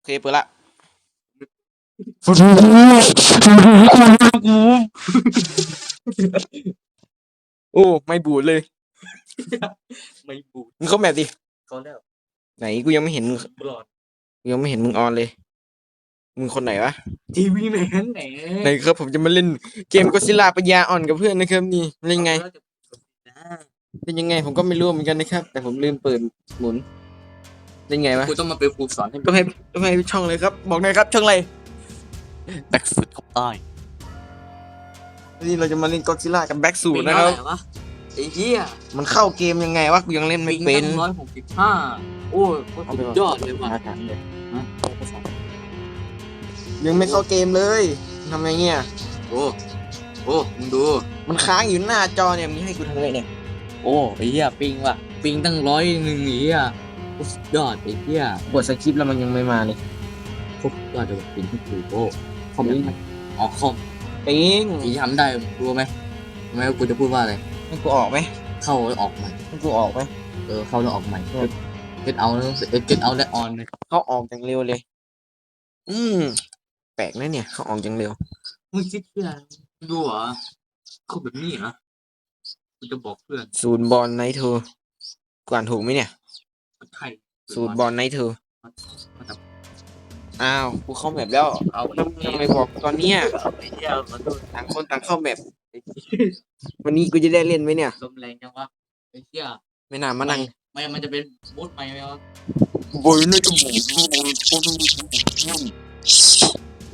โอเคเปิดละโอ้ไม่บูดเลยไม่บูดมึงเข้าแบบดิก็แล้วไหนกูยังไม่เห็นมึงบลอดกูยังไม่เห็นมึงออนเลย มึงคนไหนวะทีวีแมนไหนไหนครับผมจะมาเล่นเกมก็ซิล่าปัญญาอ่อนกับเพื่อนนะครับนี่เล่นยังไง เป็นยังไงผมก็ไม่รู้เหมือนกันนะครับ แต่ผมลืมเปิดหมุน เล่นไงวะกูต้องมาเป็นครูสอนให้ต้องให้ต้องให้ช่องเลยครับ บอกหน่อยครับช่องอะไรแบ็กฟุตเข้าใต้นี่เราจะมาเล่นก็ซิล่ากับแบ็กสูนะครับวะไอ้เหี้ยมันเข้าเกมยังไงวะกูยังเล่นไม่เป็นร้อยหกสิบห้าโอ้ยโคตรสุดยอดเลยว่ะยังไม่เข้าเกมเลยทำไงเงี้ยโอ้โอ้มึงดู มันค้างอยู่หน้าจอเนี่ยมึงให้กูทำไงเนี่ยโอ้ไอ้เหี้ยปิงว่ะปิงตั้งร้อยหนึ่งไอ้เหี้ยโคตร สุดยอดไอ้เหี้ยกดสคริปต์แล้วมันยังไม่มาเลยโคตรสุดยอดเลยว่ะปิงที่ถูกโอ้คอมยังไงอ๋อคอมปิงที่ทำได้รู้ไหมรู้ไหมว่ากูจะพูดว่าอะไรให้กูออกไหมเข้าแล้วออกใหม่ให้กูออกไหมเออเข้าแล้วออกใหม่เก็ตเอาแล้วเก็ตเอาและออนเลยเขาออกอย่างเร็วเลย อืมแปลกนะเนี่ย เขาออกอย่างเร็วมึงคิดเพื่อดูเหรอเขาแบบนี้เหรอกูจะบอกเพื่อนศูนย์บอลไนท์เธอก่านถูกไหมเนี่ย ใครศูนย์บอลไนท์เธอมาจับอ้าวกูเข้าแบบแล้วเอาแล้วมึงทำไมบอกตอนเนี้ยไอ้เหี้ยขอโทษต่างคนต่างเข้าแบบวันนี้กูจะได้เล่นไหมเนี่ยลมแรงจังวะไอ้เหี้ยไม่น่ามานั่งไม่มันจะเป็นบูทใหม่ไหมวะบอยน่าจะบูด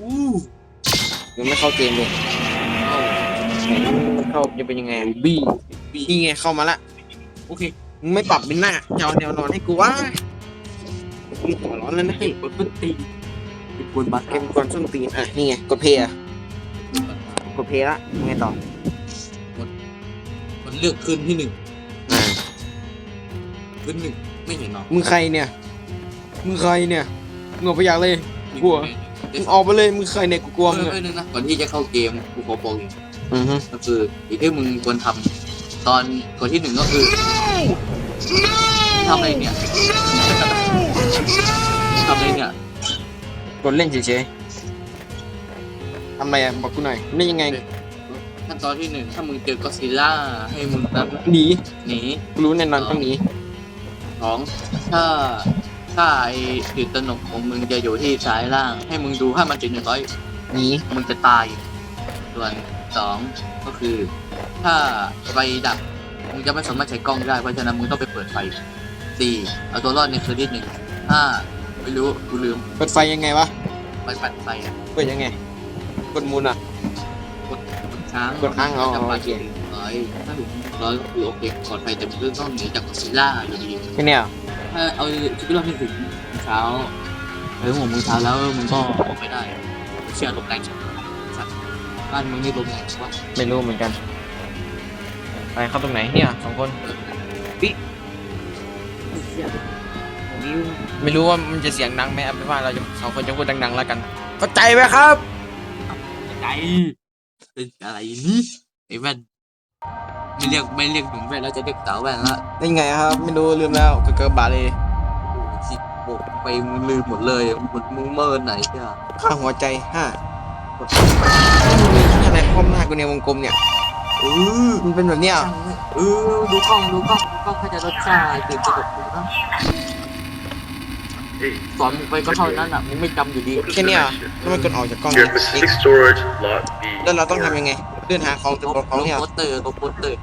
อู้ยังไม่เข้าเกมเลยเอามันเข้าจะเป็นยังไงบี้บีนี่ไงเข้ามาละโอเค มึงไม่ปรับเป็นหน้าจอแนวนอนให้กูวะกูหัวร้อนแล้วนะเก็บบนต้นตีนเป็นบนบัตรเกมก่อนส้นตีนอะนี่ไงกดเพย์อะกดเพย์ละยังไงต่อมันเลือกขึ้นที่หนึ่งอ่าขึ้นหนึ่งไม่เห็นหรอมึงใครเนี่ยมึงใครเนี่ยมึงออกไปอยากเลยกลัวมึงออกไปเลยมึงใครเนี่ยกูกลัวมึงอะเออนึงนะก่อนที่จะเข้าเกมกูขอบอกอย่างอือฮึก็คือสิ่งที่มึงควรทำตอนก่อนที่หนึ่งก็คือ ทำอะไรเนี่ยทำอะไรเนี่ยกดเล่นเฉยๆทำอะไรอะบอกกูหน่อยเล่นยังไงขั้นตอนที่หนึ่งถ้ามึงเจอก็อดซิลล่าให้มึงนั้นหนีหนีกูรู้แน่นอนต้องหนีสองถ้าถ้าไอ้ติดตนกของมึงจะอยู่ที่ซ้ายล่าง ให้มึงดูให้มันติดหนึ่งร้อยหนีมึงจะตาย ส่วนสองก็คือ ถ้าไฟดับ มึงจะไม่สามารถใช้กล้องได้ เพราะฉะนั้นมึงต้องไปเปิดไฟสี่เอาตัวรอดในคืนที่หนึ่งห้าไม่รู้กูลืมเปิดไฟยังไงวะ ไปปัดไฟอะเปิดยังไง กดมูลอะ กดกดค้างกดค้างเอาจะปัดโอเค ร้อยถ้าถึงร้อยก็คือโอเคกดไฟแต่มึงก็ต้องหนีจากกอดซิลล่าอยู่ดีแค่เนี้ยเหรอถ้าเอาชีวิตรอดที่ถึงเช้าหรือหัวมึงเช้าแล้วมึงก็ออกไปได้ เชื่อลมแรงใช่ไหมสัตว์บ้านมึงนี่ลมแรงใช่ปะไม่รู้เหมือนกัน ไปเข้าตรงไหนเนี่ยสองคนไม่รู้ว่ามันจะเสียงดังไหมเอาเป็นว่าเราจะสองคนจะพูดดังๆแล้วกันเข้าใจไหมครับใจเป็นอะไรนี่ไอ้แว่นไม่เรียกไม่เรียกหนุ่มแว่นแล้วจะเรียกสาวแว่นละได้ไงครับ ไม่รู้ลืมแล้วเกิดบาเลยโอ้โหสิโบกไปมึงลืมหมดเลยหมดมึงเมินไหนเจ้าค่าหัวใจห้าอะไรคว่ำหน้ากูในวงกลมเนี่ย เออมันเป็นแบบเนี้ยเหรอเออดูกล้องดูกล้องดูกล้องถ้าจะลดค่าตื่นตระหนกดูนะสอนมึงไปก็เท่านั้นอะมึงไม่จำอยู่ดีแค่เนี้ยเหรอแล้วมันกดออกจากกล้อง Your specific storage, lot B. แล้วเราต้องทำยังไงเดินหาของตัวของเนี่ยเหรโปอสเตอร์ตัวโปสเตอร์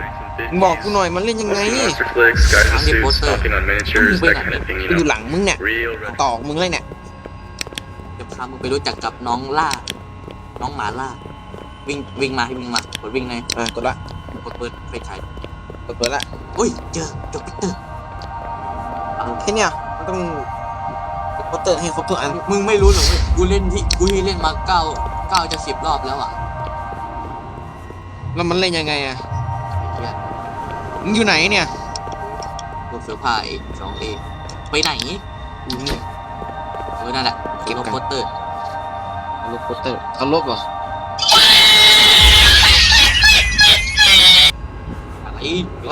Nice and มึงบอกกูหน่อยมันเล่นยังไง busy. Master flicks, guys and Ang suits, poster. stomping on miniatures, Ang that bina- kind of thing, กู you อยู่ know. หลังมึงเนี่ย Real ต่อมึงเลยเนี่ยจะพามึงไปรู้จักกับน้องล่า น้องหมาล่า วิ่งวิ่งมาให้วิ่งมากดวิ่งในอะกดละกดเปิดไฟฉายกดเปิดละอุ้ยเจอเจอปิเตอร์เอาแค่เนี้ยมันต้องกดโปสเตอร์ให้ครบทุกอันมึงไม่รู้เหรอเว้ยกูเล่นที่กูที่เล่นมาเก้าเก้าจะสิบรอบแล้วอะแล้วมันเล่นยังไงอะไอ้เหี้ยมึงอยู่ไหนเนี่ยกดเสือผ้าเอกสองเอไปไหนอยู่นี่เออนั่นแหละเก็เก็บบกันโปสเตอร์ลบโปสเตอร์เขาลบเหรอ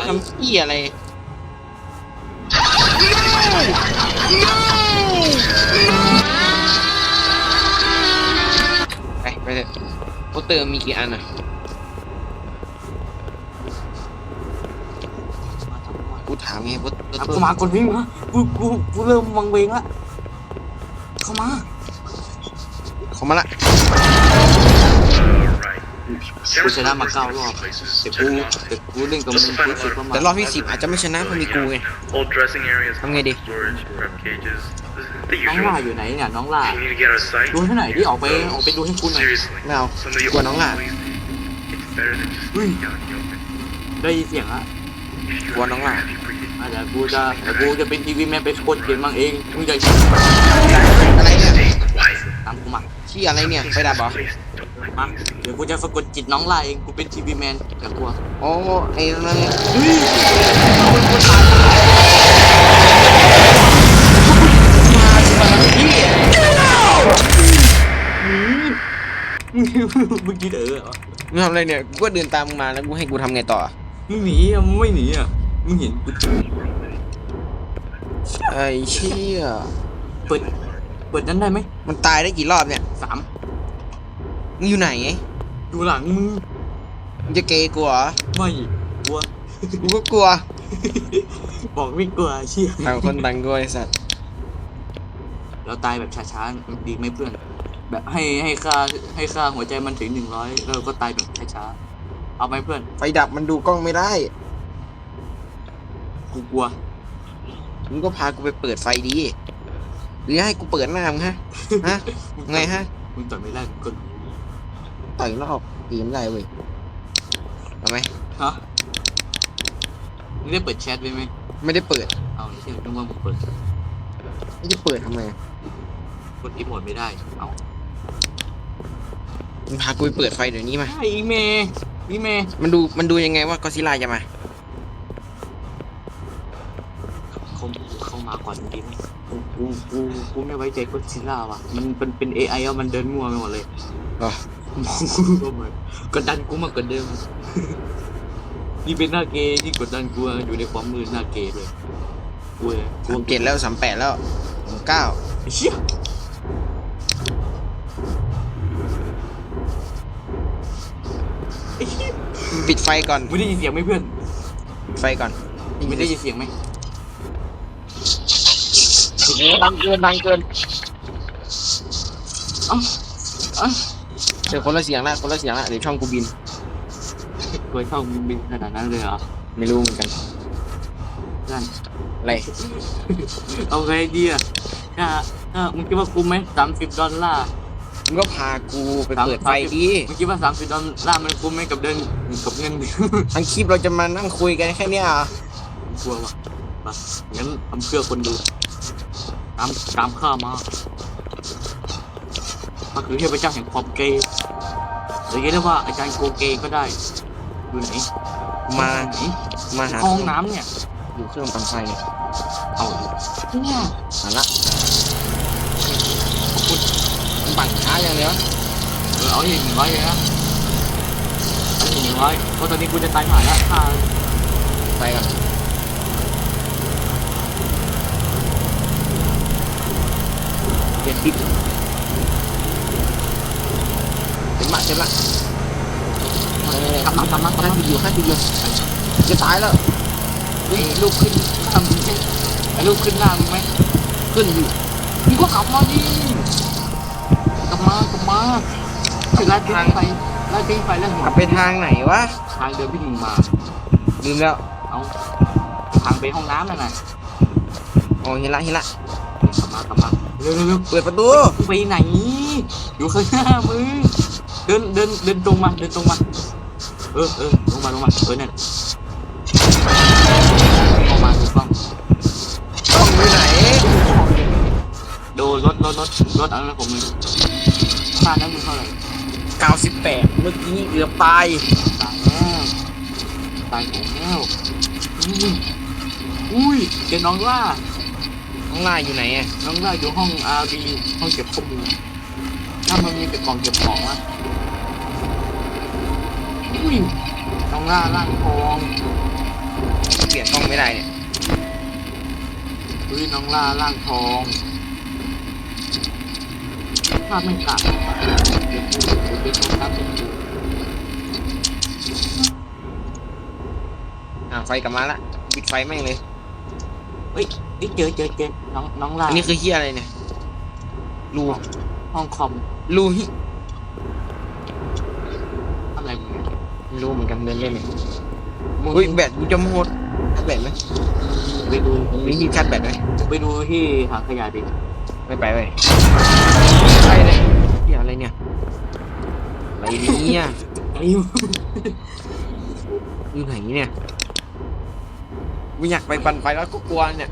ทำที่อะไร ไปไปเถอะโปสเตอร์มีกี่อันอะ กูถามไงโปสเตอร์เข้ามากดวิ่งมากูกูกูเริ่มวังเวงละเข้ามา เขามาละ กูชนะมาเก้ารอบแต่กูแต่กูเล่นกับมึงกูรู้สึกว่ามาแต่รอบที่สิบอาจจะไม่ชนะเพราะมีกูไง Old dressing areas, Không nghe đi. storage, prep cages. The น้องล่า usual. อยู่ไหนเนี่ยน้องล่า You need to get our site. ดูให้หน่อยดิออกไปออกไปดูให้กูหน่อย Seriously. ไม่เอา Some of the กลัวน้อง old ล่ะ movies, It's better than just Ui. out in the open. ได้ยินเสียงละ If you กลัวน้องล่ะ have you forget อะเดี๋ยวกูจะเดี๋ยวกูจะเป็นทีวีแมนไปกดเขียนมังเองมึงจะอะไรเนี่ย stay quiet. ตามกูมา ที่อะไรเนี่ยไฟดับเหรอ Please don't like มา these things. เดี๋ยวกูจะสะกดจิตน้องล่าเองกูเป็นทีวีแมนอย่ากลัวโอ้ไอ้นั่นไงเฮ้ยเมื่อกี้เออเหรอมึงทำอะไรเนี่ยกูก็เดินตามมึงมาแล้วกูให้กูทำไงต่อมึงหนีอะมึงไม่หนีอะมึงเห็นกูไอ้เชี่ยเปิดเปิดนั้นได้ไหมมันตายได้กี่รอบเนี่ยสาม มึงอยู่ไหนไงดูหลังมึงมึงจะเกย์กูเหรอไม่กลัวกูก็กลัว บอกไม่กลัวเชี่ยต่างคนต่างกลัวไอ้สัตว์เราตายแบบช้าๆดีไหมเพื่อน แบบให้ให้ค่าให้ค่าหัวใจมันถึงหนึ่งร้อยแล้วเราก็ตายแบบช้าๆเอาไหมเพื่อน ไฟดับมันดูกล้องไม่ได้ กูกลัวมึงก็พากูไปเปิดไฟดี หรือให้กูเปิดหน้ามึงฮะ ฮะ ไงฮะ มึงต่อยไม่ได้มึงก็ ต่อยรอบตีไม่ได้เว้ยเอาไหมฮะมึงได้เปิดแชทไว้ไหมไม่ได้เปิดเอาเชี่ยนึกว่ามึงเปิดไม่ได้เปิดทำไมกดอีโมดไม่ได้เอามึงพากูไปเปิดไฟเดี๋ยวนี้มา ไอ้อีเมย์อีเมย์มันดูมันดูยังไงว่ากอซิลาจะมา เขาเขามาก่อนดีไหมกูกูกูกูไม่ไว้ใจก็ซิล่าว่ะมันเป็นเป็นเอไออะมันเดินมั่วไปหมดเลยอ๋อก็เหมือ กดดันกูมากกว่าเดิม นี่เป็นหน้าเกย์ที่กดดันกูอะอยู่ในความมืดหน้าเกย์เลยกูเลยกูสามเจ็ดแล้วสามแปดแล้วสามเก้าไอ้เชี่ยไอ้เชี่ยมึงปิดไฟก่อนมึงได้ยินเสียงไหมเพื่อนปิดไฟก่อนมึงได้ยินเสียงไหมดังเกินดังเกินเอ้าเอ้าเจ อคนละเสียงละคนละเสียงละเดี๋ยวช่องกูบิน ตัวช่องมึงบินขนาดนั้นเลยเหรอไม่รู้เหมือนกันนั่นอะไรเอาไงดีอะถ้าถ้ามึงคิดว่าคุ้มไหมสามสิบดอลลาร์มึงก็พากูไปเปิดไฟดีมึงคิดว่าสามสิบดอลลาร์มันคุ้มไหมกับเดินกับเงินทั้งคลิปเราจะมานั่งคุยกันแค่เนี้ยเหรอกลัวว่ะมางั้นทำเพื่อคนดูตามตามข้ามา ข้าคือเทพเจ้าแห่งความเกย์หรือเรียกได้ว่าอาจารย์โกเกย์ก็ได้อยู่ไหนมาไหนมาหาห้องน้ำเนี่ยอยู่เครื่องปั่นไฟเนี่ยเอาเนี่ยมาละมึงปั่นช้าอย่างเดียวเออเอาที่หนึ่งร้อยเลยนะเอาที่หนึ่งร้อยเพราะตอนนี้กูจะตายหายแล้วค่าไปก่อนเปลี่ยนปิด เต็มละเต็มละกลับมากลับมากลับข้ามาติดอยู่ข้าติดอยู่จะตายแล้วไอ้ลูกขึ้นทำไอ้ลูกขึ้นหน้ามึงไหมขึ้นอยู่มึงก็กลับมาดิกลับมากลับมาถึงร้านทิ้งไปร้านทิ้งไปแล้วเห็กลับนไปทางไหนวะทางเดินที่มึงมาลืมแล้วเอาทางไปห้องน้ำนั่นน่ะอ๋อเห็นละเห็นละกลับมากลับมาเร็วเร็วเร็วเปิดประตูมึงไปไหนอยู่ข้างหน้ามึง เดินเดินเดินตรงมาเดินตรงมาเออเออลงมาลงมาเออนั่นออกมาถูกต้องต้องอยู่ไหนดูรถรถรถรถอะไรของมึงค่านั้นมึงเท่าไหร่98เมื่อกี้เกือบตายตายแล้วตายแล้วอุ้ยอุ้ยเจอน้องล่าข้างล่างอยู่ไหนอะน้องล่าอยู่ห้อง RV ห้องเก็บข้อมูลถ้ามันมีเก็บกล่องเก็บของวะอุ้ ยน้องล่าล่างทองเปลี่ยนกล้องไม่ได้เนี่ยอุ้ยน้องล่าล่างทองถ้าไม่กล้าเดี๋ยวกูเดี๋ยวกูเป็นคนรับเป็นกูอ่าไฟกลับมาละปิดไฟแม่งเลยเฮ้ยเจอเจอเจอน้องน้องลาอันนี้คือเฮียอะไรเนี่ยรูห้องคอมรูฮิอะไรมึงเนี่ย ไม่รู้เหมือนกันเดินเล่นเนี่ยมึงอุ้ยแบตกูจะหมดชาร์จแบตไหมไปดูมีที่ชาร์จแบตไหมไปดูที่ถังขยะดิไม่ไปเว้ยใช่เลยเฮียอะไรเนี่ยอะไรเนี่ยไอ้อยู่ไหนเนี่ยกูอยากไปปั่นไฟแล้วก็กลัวเนี่ย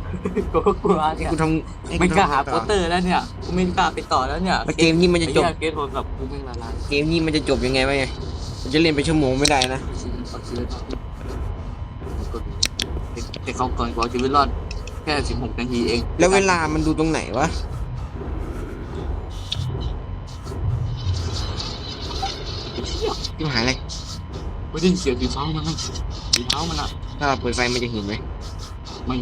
กูก็กลัวเนี่ยกูทำให้ไม่กล้าหาทำโปสเตอร์แล้วเนี่ยกูไม่กล้าไปต่อแล้วเนี่ยแล้วเกมนี้มันจะจบไอ้เหี้ยเกมโทรศัพท์กูไม่ละลายเกมนี้มันจะจบยังไงวะเนี่ยมัน จะเล่นไปชั่วโมงไม่ได้นะเอาชีวิตรอดแต่เขาก่อนกว่าชีวิตรอดแค่สิบหกนาทีเองแล้วเวลามันดูตรงไหนวะที่หายอะไรไม่ได้ยินเสียงสีเท้ามันนะสีเท้ามันอะถ้าเราเปิดไฟมันจะเห็นไหมไม่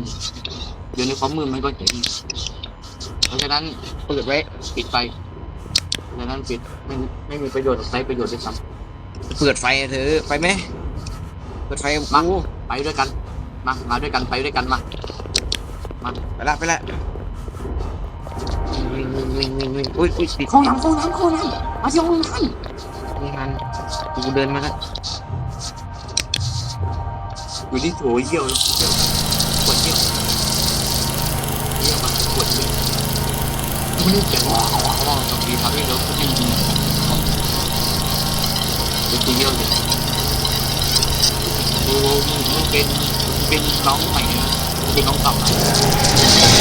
เดี๋ยวในความมืดมันก็เห็นเพราะฉะนั้นเปิดไว้ปิดไปเพราะฉะนั้นปิดไม่ไม่มีประโยชน์ใช้ประโยชน์ด้วยซ้ เปิดไฟอะเธอไปไหมเปิดไฟกับกูำไปด้วยกัน มามาด้วยกันไปด้วยกันมาไปละไปละวิ่งวิ่งวิ่งวิ่งวิ่งอุ้ยอุ้ยติดเข้าน้ำเข้าน้ำเข้าน้ำมาที่ห้องน้ำนี่มันกูเดินมาแล้วอยู่ที่โถเยี่ยวแล้วเยี่ยวปวดเยี่ยวเยี่ยวมันปวดเยี่ยวไม่ได้เสียงว่าว่าว่าบางทีทำให้เราไม่ดี เป็นเยี่ยวเลยดูมึงเป็นเป็นน้องใหม่นะเป็นน้องเก่านะ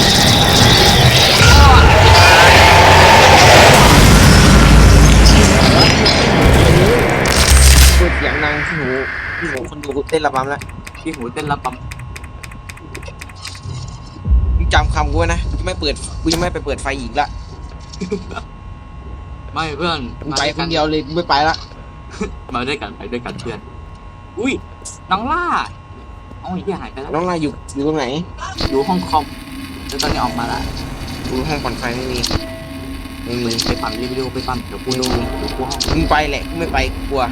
เปิดเสียงดังที่หูที่หูคนดูเต้นระบำแล้วที่หูเต้นระบมึงจำคำกูไว้นะกูจะไม่เปิดกูจะไม่ไปเปิดไฟอีกละ ไม่เพื่อนกูไปคนเดียวเลยกูไม่ไปละ มาด้วยกันไปด้วยกันเพื่อน อุ้ยน้องล่าเอาไอ้ที่หายไปแล้วน้องลายอยู่อยู่ตรงไหนอยู่ห้องคอมแล้วตอนนี้ออกมาละดูห้องผ่อนไฟไม่มีไม่มีไปปั่นรีวิดีโอไปปั่นเดี๋ยวกูดูเดี๋ยวกูห้องมึงไปแหละกูไม่ไปกลัว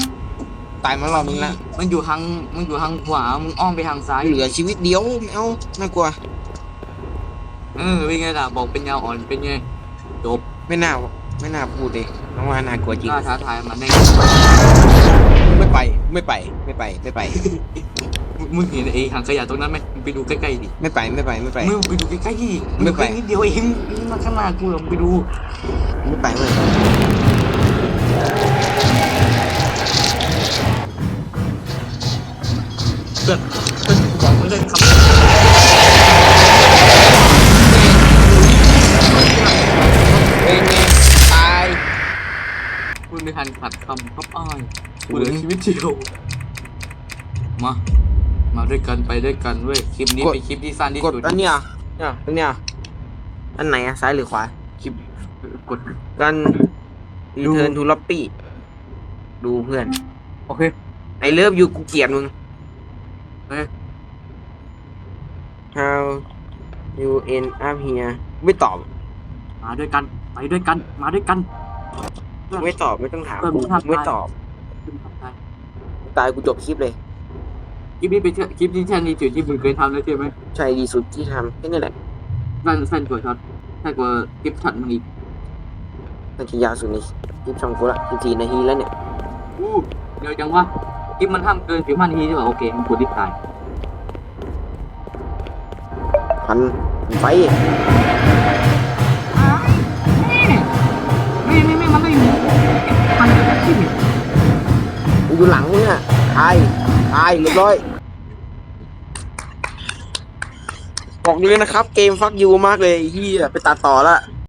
ตายมารอบนึงละมันอยู่ทางมันอยู่ทางขวามึงอ้อมไปทางซ้ายเหลือชีวิตเดียวไม่เอาน่ากลัว เออเป็นไงล่ะบอกเป็นยาอ่อนเป็นไงจบไม่น่า ไม่น่าพูดเลยน้องว่าน่ากลัวจริง กล้าท้าทายมันได้ไม่ไป ไม่ไป ไม่ไป ไม่ไป มึงมึงเห็นไอ้ถังขยะตรงนั้นไหมมึงไปดูใกล้ๆดิไม่ไป ไม่ไป ไม่ไป มึงไปดูใกล้ๆดิไม่ไปงนิดเดียวเองมึงมาข้างหน้ากูเหรอมึงไปดูไม่ไปเลยเพื่อนเพื่อนก่อนไม่ได้คำ พูดไม่ทันขัดคำครับอ้ายกูเหลือชีวิตเดียว มา มาด้วยกันไปด้วยกันเว้ย คลิปนี้เป็นคลิปที่สั้นที่กดสุด อันเนี้ยเนี่ยอันเนี้ยอันไหนอะซ้ายหรือขวาคลิปกด กันดู return to lobby ดูเพื่อนโอเค ไอเลิฟยูกูเกลียดมึง เฮ้ย how you end up here ไม่ตอบ มาด้วยกัน ไปด้วยกัน มาด้วยกัน ไม่ตอบไม่ต้องถามเออกูมึงทำไม่ได้ตอบขึ้นข้างใต้ตายกูจบคลิปเลย คลิปนี้เป็นคลิปที่แทนดีสุดที่มึงเคยทำแล้วใช่ไหมใช่ดีสุดที่ทำแค่นี้แหละสั้นสั้นกว่าช็อตสั้นกว่าคลิปช็อตมึงอีกนาทียาวสุดในคลิปช่องกูละ14นาทีแล้วเนี่ยอู้เดี๋ยวจังวะคลิปมันทำเกินสิบห้านาทีใช่ป่ะโอเคมึงกดดิสตายพันไฟ อยู่หลังเนี่ยตายตายเรียบร้อยบอกเลยนะครับ เกมฟักยูมากเลยเฮียไปตัดต่อละ